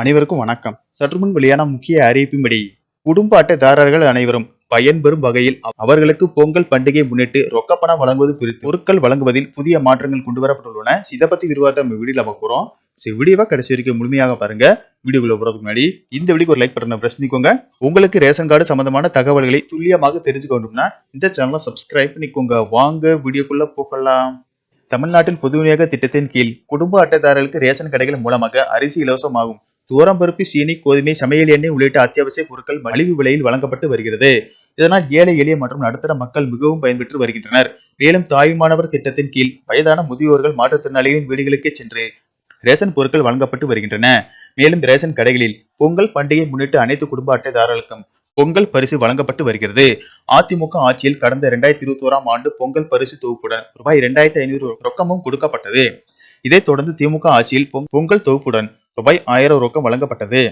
அனைவருக்கும் வணக்கம். சற்று முன் வெளியான முக்கிய அறிவிப்பின்படி குடும்ப அட்டைதாரர்கள் அனைவரும் பயன்பெறும் வகையில் அவர்களுக்கு பொங்கல் பண்டிகை முன்னிட்டு ரொக்கப்பணம் வழங்குவது குறித்து பொருட்கள் வழங்குவதில் புதிய மாற்றங்கள் கொண்டு வரப்பட்டுள்ளன இதை பத்தி விரிவாக நம்ம வீடியோல பார்க்குறோம் சரி வீடியோவா கடைசி வரைக்கும் முழுமையாக பாருங்க. வீடியோக்குள்ள போறதுக்கு முன்னாடி இந்த வீடியோக்கு ஒரு லைக் பட்டனை பிரஸ் பண்ணிக்கோங்க. உங்களுக்கு ரேஷன் கார்டு சம்பந்தமான தகவல்களை துல்லியமாக தெரிஞ்சுக்கணும்னா இந்த சேனலை சப்ஸ்கிரைப் பண்ணிக்கோங்க. வாங்க வீடியோக்குள்ள போகலாம். தமிழ்நாட்டில் பொது விநியோக திட்டத்தின் கீழ் குடும்ப அட்டைதாரர்களுக்கு ரேஷன் கடைகள் மூலமாக அரிசி இலவசமாகும். தூரம்பருப்பு சீனி கோதுமை சமையல் எண்ணெய் உள்ளிட்ட அத்தியாவசிய பொருட்கள் மலிவு விலையில் வழங்கப்பட்டு வருகிறது. இதனால் ஏழை எளிய மற்றும் நடுத்தர மக்கள் மிகவும் பயன்பெற்று வருகின்றனர். மேலும் தாயுமானவர் திட்டத்தின் கீழ் வயதான முதியோர்கள் மாற்றுத்திறனாளிகளின் வீடுகளுக்கே சென்று ரேஷன் பொருட்கள் வழங்கப்பட்டு வருகின்றன. மேலும் ரேஷன் கடைகளில் பொங்கல் பண்டிகை முன்னிட்டு அனைத்து குடும்ப அட்டைதாரர்களுக்கும் பொங்கல் பரிசு வழங்கப்பட்டு வருகிறது. அதிமுக ஆட்சியில் கடந்த இரண்டாயிரத்தி இருபத்தி ஓராம் ஆண்டு பொங்கல் பரிசு தொகுப்புடன் ரூபாய் இரண்டாயிரத்தி ஐநூறு ரொக்கமும் கொடுக்கப்பட்டது. இதைத் தொடர்ந்து திமுக ஆட்சியில் பொங்கல் தொகுப்புடன் ரூபாய் ஆயிரம் ரொக்கம் வழங்கப்பட்டது.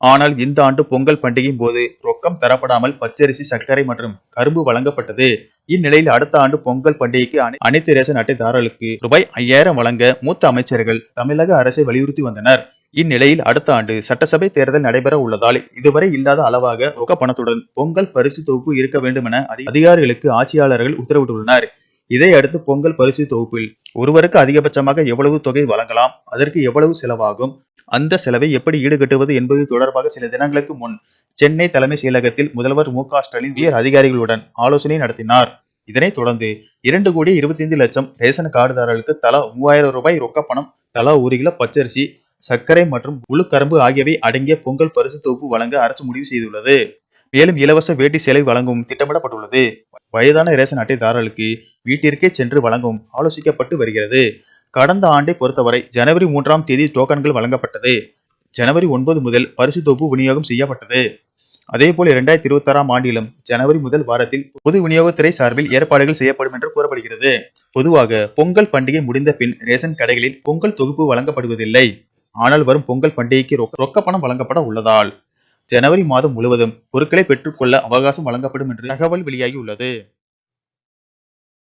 ஆனால் இந்த ஆண்டு பொங்கல் பண்டிகையின் போது ரொக்கம் தரப்படாமல் பச்சரிசி சர்க்கரை மற்றும் கரும்பு வழங்கப்பட்டது. இந்நிலையில் அடுத்த ஆண்டு பொங்கல் பண்டிகைக்கு அனைத்து ரேஷன் அட்டைதாரர்களுக்கு ரூபாய் ஐயாயிரம் வழங்க மூத்த அமைச்சர்கள் தமிழக அரசை வலியுறுத்தி வந்தனர். இந்நிலையில் அடுத்த ஆண்டு சட்டசபை தேர்தல் நடைபெற உள்ளதால் இதுவரை இல்லாத அளவாக ரொக்க பணத்துடன் பொங்கல் பரிசு தொகுப்பு இருக்க வேண்டும் என அதிகாரிகளுக்கு ஆட்சியாளர்கள் உத்தரவிட்டுள்ளனர். இதையடுத்து பொங்கல் பரிசு தொகுப்பில் ஒருவருக்கு அதிகபட்சமாக எவ்வளவு தொகை வழங்கலாம் அதற்கு எவ்வளவு செலவாகும் அந்த செலவை எப்படி ஈடுகட்டுவது என்பது தொடர்பாக சில தினங்களுக்கு முன் சென்னை தலைமை செயலகத்தில் முதல்வர் மு க ஸ்டாலின் உயர் அதிகாரிகளுடன் ஆலோசனை நடத்தினார். இதனைத் தொடர்ந்து இரண்டு கோடி இருபத்தைந்து லட்சம் ரேஷன் கார்டுதாரர்களுக்கு தலா மூவாயிரம் ரூபாய் ரொக்க பணம் தலா ஒரு கிலோ பச்சரிசி சர்க்கரை மற்றும் உளுக்கரும்பு ஆகியவை அடங்கிய பொங்கல் பரிசு தொகுப்பு வழங்க அரசு முடிவு செய்துள்ளது. மேலும் இலவச வேட்டி சேலை வழங்கவும் திட்டமிடப்பட்டுள்ளது. வயதான ரேஷன் அட்டைதாரர்களுக்கு வீட்டிற்கே சென்று வழங்கவும் ஆலோசிக்கப்பட்டு வருகிறது. கடந்த ஆண்டை பொறுத்தவரை ஜனவரி மூன்றாம் தேதி டோக்கன்கள் வழங்கப்பட்டது. ஜனவரி ஒன்பது முதல் பரிசு தொகுப்பு விநியோகம் செய்யப்பட்டது. அதேபோல் இரண்டாயிரத்தி இருபத்தி ஆறாம் ஆண்டிலும் ஜனவரி முதல் வாரத்தில் பொது விநியோகத்துறை சார்பில் ஏற்பாடுகள் செய்யப்படும் என்று கூறப்படுகிறது. பொதுவாக பொங்கல் பண்டிகை முடிந்த பின் ரேஷன் கடைகளில் பொங்கல் தொகுப்பு வழங்கப்படுவதில்லை. ஆனால் வரும் பொங்கல் பண்டிகைக்கு ரொக்க பணம் வழங்கப்பட உள்ளதால் ஜனவரி மாதம் முழுவதும் பொருட்களை பெற்றுக்கொள்ள அவகாசம் வழங்கப்படும் என்று தகவல் வெளியாகி உள்ளது.